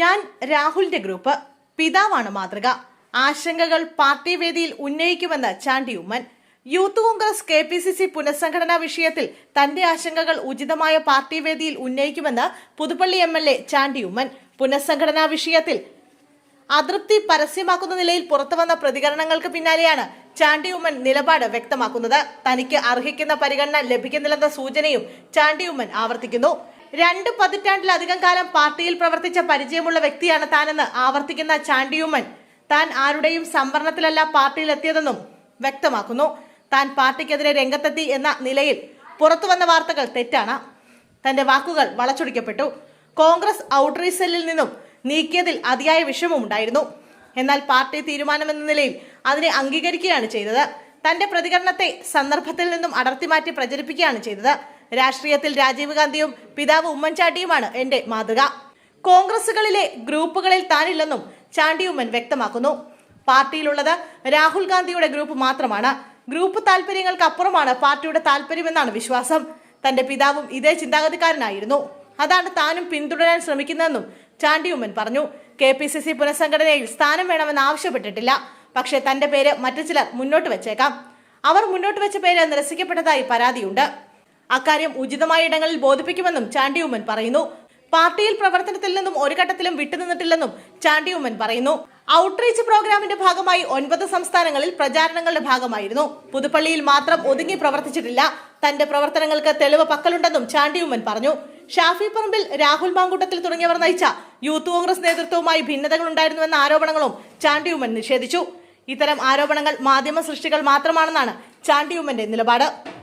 ഞാൻ രാഹുലിന്റെ ഗ്രൂപ്പ് പിതാവാണ് മാതൃക. ആശങ്കകൾ പാർട്ടി വേദിയിൽ ഉന്നയിക്കുമെന്ന് Chandy Oommen. Youth Congress K P C C പുനഃസംഘടനാ വിഷയത്തിൽ തന്റെ ആശങ്കകൾ ഉചിതമായ പാർട്ടി വേദിയിൽ ഉന്നയിക്കുമെന്ന് Puthuppally M L A Chandy Oommen. പുനഃസംഘടനാ വിഷയത്തിൽ അതൃപ്തി പരസ്യമാക്കുന്ന നിലയിൽ പുറത്തുവന്ന പ്രതികരണങ്ങൾക്ക് പിന്നാലെയാണ് ചാണ്ടി ഉമ്മൻ നിലപാട് വ്യക്തമാക്കുന്നത്. തനിക്ക് അർഹിക്കുന്ന പരിഗണന ലഭിക്കുന്നില്ലെന്ന സൂചനയും ചാണ്ടി ഉമ്മൻ ആവർത്തിക്കുന്നു. രണ്ട് പതിറ്റാണ്ടിലധികം കാലം പാർട്ടിയിൽ പ്രവർത്തിച്ച പരിചയമുള്ള വ്യക്തിയാണ് താനെന്ന് ആവർത്തിക്കുന്ന ചാണ്ടി ഉമ്മൻ. താൻ ആരുടെയും സംവരണത്തിലല്ല പാർട്ടിയിലെത്തിയതെന്നും വ്യക്തമാക്കുന്നു. താൻ പാർട്ടിക്കെതിരെ രംഗത്തെത്തി എന്ന നിലയിൽ പുറത്തുവന്ന വാർത്തകൾ തെറ്റാണ്. തന്റെ വാക്കുകൾ വളച്ചൊടിക്കപ്പെട്ടു. കോൺഗ്രസ് ഔട്ട്റീച്ച് സെല്ലിൽ നിന്നും നീക്കിയതിൽ അതിയായ വിഷമമുണ്ടായിരുന്നു എന്നാൽ പാർട്ടി തീരുമാനമെന്ന നിലയിൽ അതിനെ അംഗീകരിക്കുകയാണ് ചെയ്തത്. തന്റെ പ്രതികരണത്തെ സന്ദർഭത്തിൽ നിന്നും അടർത്തി മാറ്റി പ്രചരിപ്പിക്കുകയാണ് ചെയ്തത്. രാഷ്ട്രീയത്തിൽ രാജീവ് ഗാന്ധിയും പിതാവ് ഉമ്മൻചാണ്ടിയുമാണ് എന്റെ മാതൃക. കോൺഗ്രസുകളിലെ ഗ്രൂപ്പുകളിൽ താനില്ലെന്നും ചാണ്ടി ഉമ്മൻ വ്യക്തമാക്കുന്നു. പാർട്ടിയിലുള്ളത് രാഹുൽ ഗാന്ധിയുടെ ഗ്രൂപ്പ് മാത്രമാണ്. ഗ്രൂപ്പ് താല്പര്യങ്ങൾക്ക് അപ്പുറമാണ് പാർട്ടിയുടെ താല്പര്യമെന്നാണ് വിശ്വാസം. തന്റെ പിതാവും ഇതേ ചിന്താഗതിക്കാരനായിരുന്നു. അതാണ് താനും പിന്തുടരാൻ ശ്രമിക്കുന്നതെന്നും ചാണ്ടി ഉമ്മൻ പറഞ്ഞു. കെ പി സി സി പുനഃസംഘടനയിൽ സ്ഥാനം വേണമെന്ന് ആവശ്യപ്പെട്ടിട്ടില്ല. പക്ഷേ തന്റെ പേര് മറ്റു ചിലർ മുന്നോട്ട് വെച്ചേക്കാം. അവർ മുന്നോട്ട് വെച്ച പേര് നിരസിക്കപ്പെട്ടതായി പരാതിയുണ്ട്. അക്കാര്യം ഉചിതമായ ഇടങ്ങളിൽ ബോധിപ്പിക്കുമെന്നും ചാണ്ടി ഉമ്മൻ പറയുന്നു. പാർട്ടിയിൽ പ്രവർത്തനത്തിൽ നിന്നും ഒരു ഘട്ടത്തിലും വിട്ടുനിന്നിട്ടില്ലെന്നും ചാണ്ടി ഉമ്മൻ പറയുന്നു. ഔട്ട്റീച്ച് പ്രോഗ്രാമിന്റെ ഭാഗമായി ഒൻപത് സംസ്ഥാനങ്ങളിൽ പ്രചാരണങ്ങളുടെ ഭാഗമായിരുന്നു. പുതുപ്പള്ളിയിൽ മാത്രം ഒതുങ്ങി പ്രവർത്തിച്ചിട്ടില്ല. തന്റെ പ്രവർത്തനങ്ങൾക്ക് തെളിവ് പക്കലുണ്ടെന്നും ചാണ്ടി ഉമ്മൻ പറഞ്ഞു. ഷാഫി പറമ്പിൽ രാഹുൽ മാങ്കൂട്ടത്തിൽ തുടങ്ങിയവർ നയിച്ച യൂത്ത് കോൺഗ്രസ് നേതൃത്വവുമായി ഭിന്നതകൾ ഉണ്ടായിരുന്നുവെന്ന ആരോപണങ്ങളും ചാണ്ടി ഉമ്മൻ നിഷേധിച്ചു. ഇത്തരം ആരോപണങ്ങൾ മാധ്യമ സൃഷ്ടികൾ മാത്രമാണെന്നാണ് ചാണ്ടി ഉമ്മന്റെ നിലപാട്.